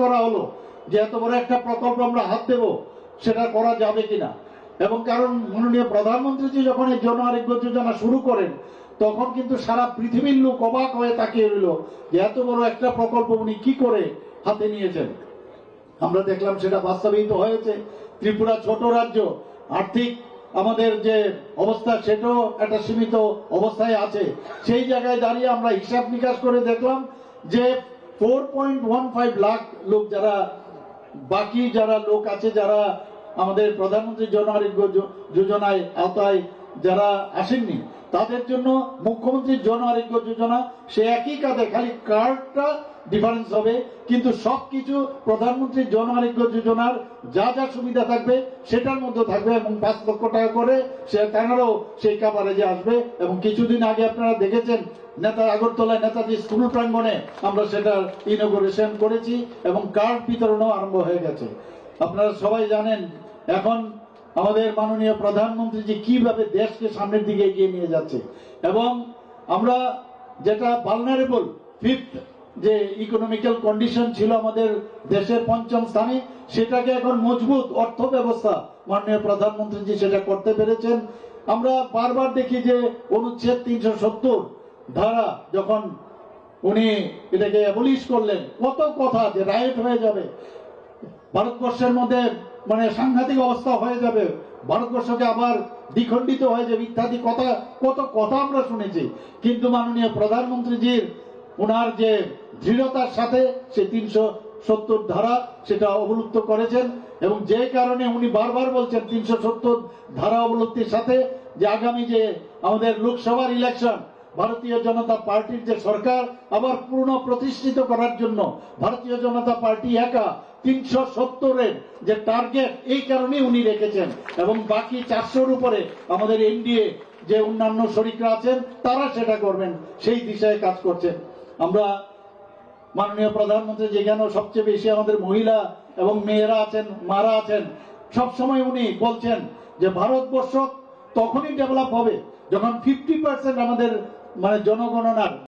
করা হলো যে এত বড় একটা প্রকল্প আমরা হাত দেব, সেটা করা যাবে কিনা? এবং কারণ মাননীয় প্রধানমন্ত্রীজি যখন এই জন আরোগ্য যোজনা শুরু করেন, তখন কিন্তু সারা পৃথিবীর লোক অবাক হয়ে তাকিয়ে রইল যে এত বড় একটা প্রকল্প উনি কি করে হাতে নিয়েছেন। আমরা দেখলাম সেটা বাস্তবায়িত হয়েছে। ত্রিপুরা ছোট রাজ্য, আর্থিক আমাদের যে অবস্থা, সেটাও একটা সীমিত অবস্থায় আছে। সেই জায়গায় দাঁড়িয়ে আমরা হিসাব নিকাশ করে দেখলাম যে four point one five lakh লোক যারা, বাকি যারা লোক আছে যারা আমাদের প্রধানমন্ত্রী জন আরোগ্য যোজনায় আওতায় যারা আসেননি, তাদের জন্য মুখ্যমন্ত্রী জন আরোগ্য যোজনা, সে একই কাজে খালি কার্ডটা ডিফারেন্স হবে। কিন্তু সবকিছু প্রধানমন্ত্রী জন আরোগ্য যোজনার যা যা সুবিধা থাকবে, সেটার মধ্যে থাকবে এবং পাঁচ লক্ষ টাকা করে সে তেনারাও সেই কাভারেজে আসবে। এবং কিছুদিন আগে আপনারা দেখেছেন, নেতা আগরতলায় নেতাজি স্কুল প্রাঙ্গণে আমরা সেটার ইনোগ্রেশন করেছি এবং কার্ড বিতরণও আরম্ভ হয়ে গেছে। আপনারা সবাই জানেন, এখন আমাদের মাননীয় প্রধানমন্ত্রী যে কীভাবে দেশকে সামনের দিকে এগিয়ে নিয়ে যাচ্ছে। এবং আমরা যেটা ভালনারেবল ফিফথ যে ইকোনমিক্যাল কন্ডিশন ছিল আমাদের দেশের পঞ্চম স্থানে, সেটাকে এখন মজবুত অর্থ ব্যবস্থা মাননীয় প্রধানমন্ত্রীজি সেটা করতে পেরেছেন। আমরা বারবার দেখি যে অনুচ্ছেদ তিনশো সত্তর ধারা যখন উনি এটাকে অ্যাবলিশ করলেন, কত কথা যে রাইট হয়ে যাবে। ভারতবর্ষের মধ্যে মানে সাংঘাতিক অবস্থা হয়ে যাবে। ভারতবর্ষকে আবার দ্বিখণ্ডিত হয়ে যাবে ইত্যাদি কথা, কত কথা আমরা শুনেছি। কিন্তু মাননীয় প্রধানমন্ত্রীজির ওনার যে দৃঢ়তার সাথে সে তিনশো সত্তর ধারা সেটা অবলুপ্ত করেছেন এবং যে কারণে উনি বারবার বলছেন তিনশো সত্তর ধারা অবলুপ্তির সাথে যে আগামী যে আমাদের লোকসভার ইলেকশন ভারতীয় জনতা পার্টির যে সরকার আবার পূর্ণ প্রতিষ্ঠিত করার জন্য ভারতীয় জনতা পার্টি একা তিনশো সত্তরের যে টার্গেট এই কারণেই উনি রেখেছেন এবং বাকি চারশোর উপরে আমাদের এনডিএ যে অন্যান্য শরিকরা আছেন, তারা সেটা করবেন, সেই দিশায় কাজ করছেন। আমরা মাননীয় প্রধানমন্ত্রী যেখানে সবচেয়ে বেশি আমাদের মহিলা এবং মেয়েরা আছেন, মারা আছেন সব সময় উনি বলছেন যে ভারতবর্ষ তখনই ডেভেলপ হবে যখন ফিফটি পার্সেন্ট আমাদের মানে জনগণনার